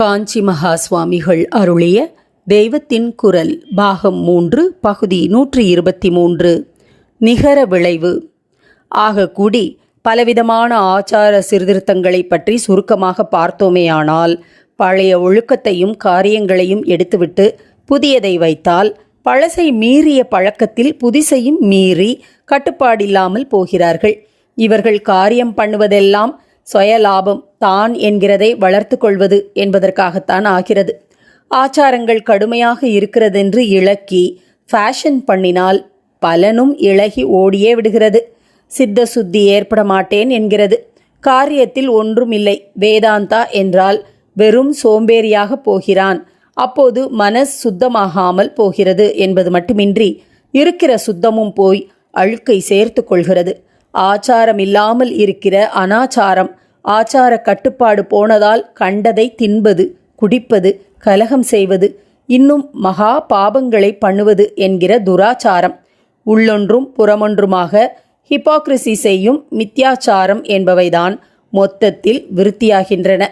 காஞ்சி மகா சுவாமிகள் அருளிய தெய்வத்தின் குரல் பாகம் மூன்று பகுதி நூற்றி இருபத்தி மூன்று நிகர விளைவு. ஆகக்கூடி பலவிதமான ஆச்சார சீர்திருத்தங்களை பற்றி சுருக்கமாக பார்த்தோமேயானால் பழைய ஒழுக்கத்தையும் காரியங்களையும் எடுத்துவிட்டு புதியதை வைத்தால் பழசை மீறிய பழக்கத்தில் புதிசையும் மீறி கட்டுப்பாடில்லாமல் போகிறார்கள். இவர்கள் காரியம் பண்ணுவதெல்லாம் சுயலாபம் தான் என்கிறதை வளர்த்து கொள்வது என்பதற்காகத்தான் ஆகிறது. ஆச்சாரங்கள் கடுமையாக இருக்கிறதென்று இழக்கி ஃபேஷன் பண்ணினால் பலனும் இழகி ஓடியே விடுகிறது. சித்த சுத்தி ஏற்பட மாட்டேன் என்கிறது. காரியத்தில் ஒன்றுமில்லை. வேதாந்தா என்றால் வெறும் சோம்பேறியாக போகிறான். அப்போது மனஸ் சுத்தமாகாமல் போகிறது என்பது மட்டுமின்றி இருக்கிற சுத்தமும் போய் அழுக்கை சேர்த்து கொள்கிறது. ஆச்சாரம் இல்லாமல் இருக்கிற அனாச்சாரம் ஆச்சார கட்டுப்பாடு போனதால் கண்டதை தின்பது குடிப்பது கலகம் செய்வது இன்னும் மகா பாபங்களை பண்ணுவது என்கிற துராச்சாரம். உள்ளொன்றும் புறமொன்றுமாக ஹிப்போக்ரசி செய்யும் மித்யாச்சாரம் என்பவைதான் மொத்தத்தில் விருத்தியாகின்றன.